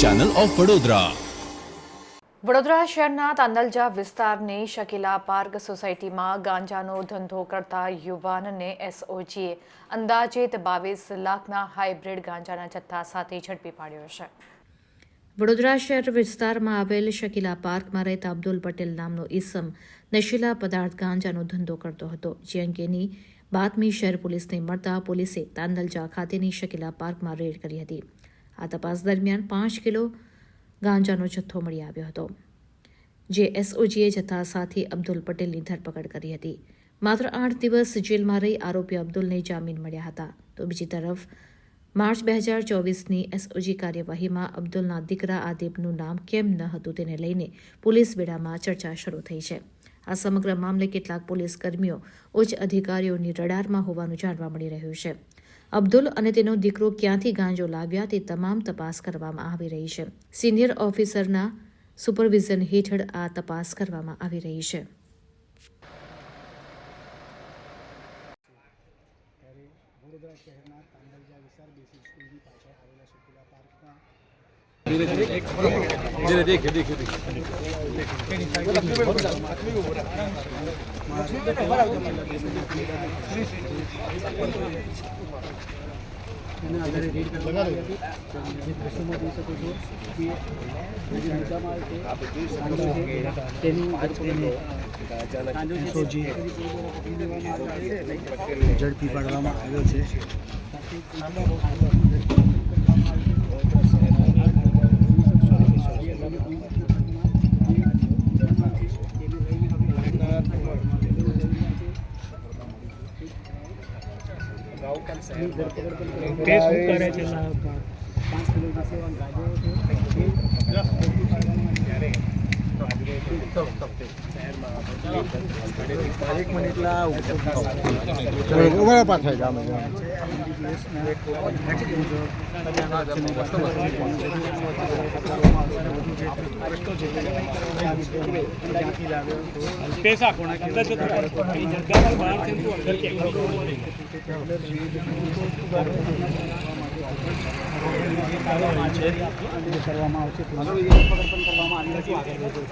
Channel of Vadodara Vadodara શહેરના તાંદલજા વિસ્તારની શકીલા park સોસાયટીમાં ગાંજાનો ધંધો કરતા યુવાનને એસઓજીએ અંદાજિત બાવીસ લાખના હાઇબ્રિડ ગાંજાના જથ્થા સાથે ઝડપી પાડ્યો છે. વડોદરા શહેર વિસ્તારમાં આવેલ શકીલા પાર્કમાં રહેતા અબ્દુલ પટેલ નામનો ઈસમ નશીલા પદાર્થ ગાંજાનો ધંધો કરતો હતો. જે અંગેની બાતમી શહેર પોલીસને મળતા પોલીસે તાંદલજા ખાતેની શકીલા પાર્કમાં રેડ કરી હતી. આ તપાસ દરમિયાન પાંચ કિલો ગાંજાનો જથ્થો મળી આવ્યો હતો, જે એસઓજીએ જથ્થા સાથે અબ્દુલ પટેલની ધરપકડ કરી હતી. માત્ર આઠ દિવસ જેલમાં રહી આરોપી અબ્દુલને જામીન મળ્યા હતા. તો બીજી તરફ, માર્ચ બે હજાર ચોવીસની એસઓજી કાર્યવાહીમાં અબ્દુલના દીકરા આદિબનું નામ કેમ ન હતું તેને લઈને પોલીસ બેડામાં ચર્ચા શરૂ થઈ છે. આ સમગ્ર મામલે કેટલાક પોલીસ કર્મીઓ, ઉચ્ચ અધિકારીઓની રડારમાં હોવાનું જાણવા મળી રહ્યું છે. અબ્દુલ અને તેનો દીકરો ક્યાંથી ગાંજો લાવ્યા તે તમામ તપાસ કરવામાં આવી રહી છે. સિનિયર ઓફિસરના સુપરવિઝન હેઠળ આ તપાસ કરવામાં આવી રહી છે. શહેરના તાંડલજા વિસ્તાર બેસી સ્કૂલની પાછળ આવેલા શકીલા પાર્કમાં છે તેની એસઓજી ઝડપી પાડવામાં આવ્યો છે. તે શું કરે છે. પાંચ કિલો જે સેવન ગાજો છે તે ઝડપી પાડવામાં એક મિનિટના પૈસા કોણ અંદર જતો પડતો એ જગ્યા બહારથી તું અંદર કે કરવામાં આવશે પોલીસ ધરપકડ પણ કરવામાં આવી હતી આગળ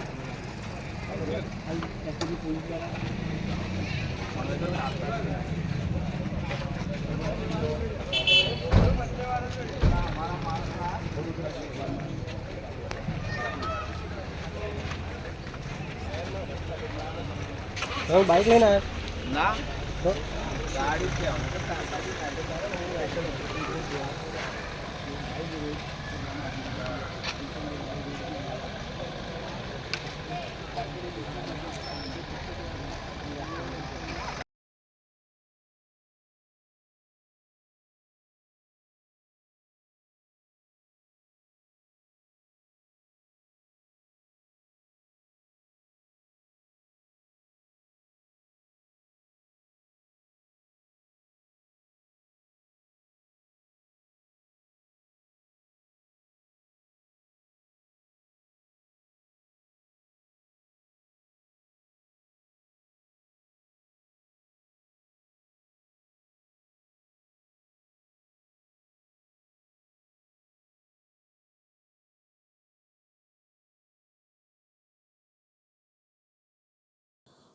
વધો. એસપી પોલીસ દ્વારા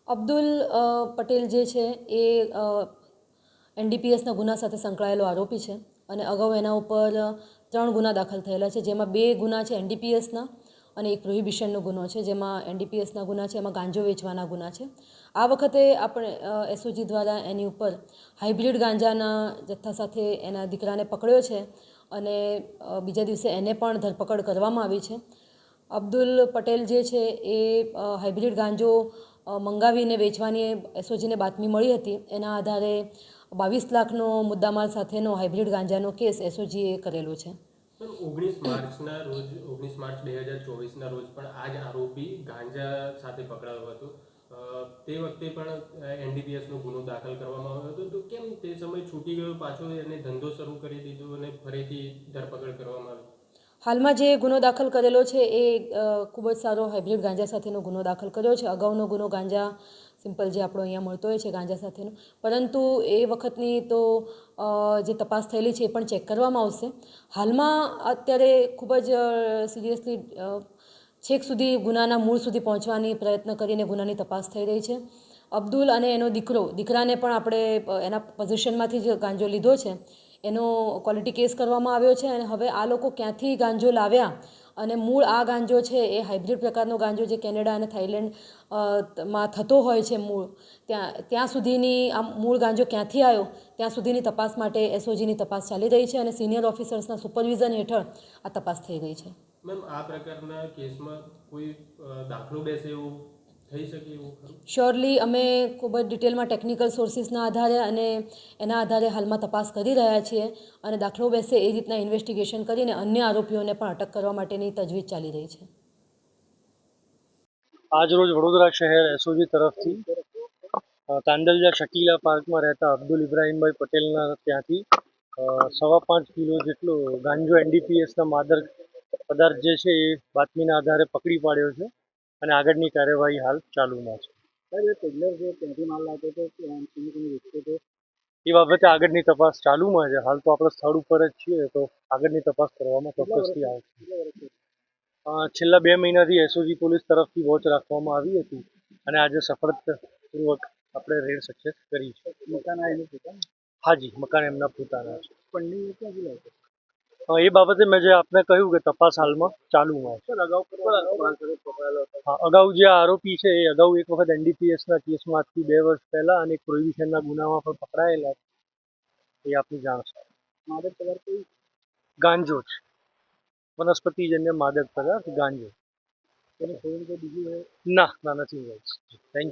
અબ્દુલ પટેલ જે છે એ એનડીપીએસના ગુના સાથે સંકળાયેલો આરોપી છે અને અગાઉ એના ઉપર ત્રણ ગુના દાખલ થયેલા છે. જેમાં બે ગુના છે એનડીપીએસના અને એક પ્રોહિબિશનનો ગુનો છે. જેમાં એનડીપીએસના ગુના છે, એમાં ગાંજો વેચવાના ગુના છે. આ વખતે આપણે એસઓજી દ્વારા એની ઉપર હાઇબ્રિડ ગાંજાના જથ્થા સાથે એના દીકરાને પકડ્યો છે અને બીજા દિવસે એને પણ ધરપકડ કરવામાં આવી છે. અબ્દુલ પટેલ જે છે એ હાઇબ્રિડ ગાંજો મંગાવીને વેચવાની એસઓજીને બાતમી મળી હતી. એના આધારે બાવીસ લાખનો મુદ્દામાલ સાથેનો હાઇબ્રિડ ગાંજાનો કેસ એસઓજીએ કરેલો છે. ઓગણીસ માર્ચના રોજ, ઓગણીસ માર્ચ બે હજાર ચોવીસના રોજ પણ આ જ આરોપી ગાંજા સાથે પકડાયો હતો. તે વખતે પણ એનડીપીએસનો ગુનો દાખલ કરવામાં આવ્યો હતો. તો કેમ તે સમય છૂટી ગયો? પાછો એને ધંધો શરૂ કરી દીધો અને ફરીથી ધરપકડ કરવામાં આવી? હાલમાં જે ગુનો દાખલ કરેલો છે એ ખૂબ જ સારો હાઇબ્રિડ ગાંજા સાથેનો ગુનો દાખલ કર્યો છે. અગાઉનો ગુનો ગાંજા સિમ્પલ જે આપણો અહીંયા મળતો હોય છે ગાંજા સાથેનો. પરંતુ એ વખતની તો જે તપાસ થયેલી છે એ પણ ચેક કરવામાં આવશે. હાલમાં અત્યારે ખૂબ જ સિરિયસલી છેક સુધી ગુનાના મૂળ સુધી પહોંચવાની પ્રયત્ન કરીને ગુનાની તપાસ થઈ રહી છે. અબ્દુલ અને એનો દીકરો, દીકરાને પણ આપણે એના પોઝિશનમાંથી જ ગાંજો લીધો છે. એનો ક્વોલિટી કેસ કરવામાં આવ્યો છે અને હવે આ લોકો ક્યાંથી ગાંજો લાવ્યા? અને મૂળ આ ગાંજો છે એ હાઇબ્રિડ પ્રકારનો ગાંજો જે કેનેડા અને થાઇલેન્ડમાં થતો હોય છે મૂળ. ત્યાં ત્યાં સુધીની આ મૂળ ગાંજો ક્યાંથી આવ્યો? ત્યાં સુધીની તપાસ માટે એસઓજીની તપાસ ચાલી રહી છે અને સિનિયર ઓફિસર્સના સુપરવિઝન હેઠળ આ તપાસ થઈ રહી છે. મેમ, આ પ્રકારના કેસમાં કોઈ દાખલો બેસે એવું થઈ શકે એવું ખરું? શ્યોરલી અમે ખૂબ જ ડિટેલમાં ટેકનિકલ સોર્સિસના આધારે અને એના આધારે હાલમાં તપાસ કરી રહ્યા છીએ અને દાખલો બેસે એ રીતના ઇન્વેસ્ટિગેશન કરીને અન્ય આરોપીઓને પણ અટક કરવા માટેની તજવીજ ચાલી રહી છે. આજરોજ વડોદરા શહેર એસઓજી તરફથી અ, તાંડલજા શકીલા પાર્કમાં રહેતા અબ્દુલ ઇબ્રાહીમભાઈ પટેલના ત્યાંથી સવા પાંચ કિલો જેટલો ગાંજો એનડીપીએસના માદક પદાર્થ જે છે એ બાતમીના આધારે પકડી પાડ્યો છે. અને આગળની કાર્યવાહી હાલ ચાલુમાં છે. એ બાબતે આગળની તપાસ ચાલુમાં છે. હાલ તો આપણે સ્થળ ઉપર જ છીએ તો આગળની તપાસ કરવામાં ચોક્કસથી આવશે. છેલ્લા બે મહિનાથી એસઓજી પોલીસ તરફથી વોચ રાખવામાં આવી હતી અને આજે સફળતાપૂર્વક આપણે રેડ સક્સેસ કરી છે. મકાન હાજી મકાન એમના પોતાના છે. એ બાબતે મેં જે આપને કહ્યું કે તપાસ હાલમાં ચાલુમાં છે અગાઉ જે આરોપી છે એ અગાઉ એક વખત એનડીપીએસના કેસમાં આજથી બે વર્ષ પહેલા અને પ્રોહિબિશનના ગુનામાં પણ પકડાયેલા છે. એ આપની જાણ છે. માદક પદાર્થ ગાંજો છે. વનસ્પતિજન્ય માદક પદાર્થ ગાંજો. ને ના નથી થેન્ક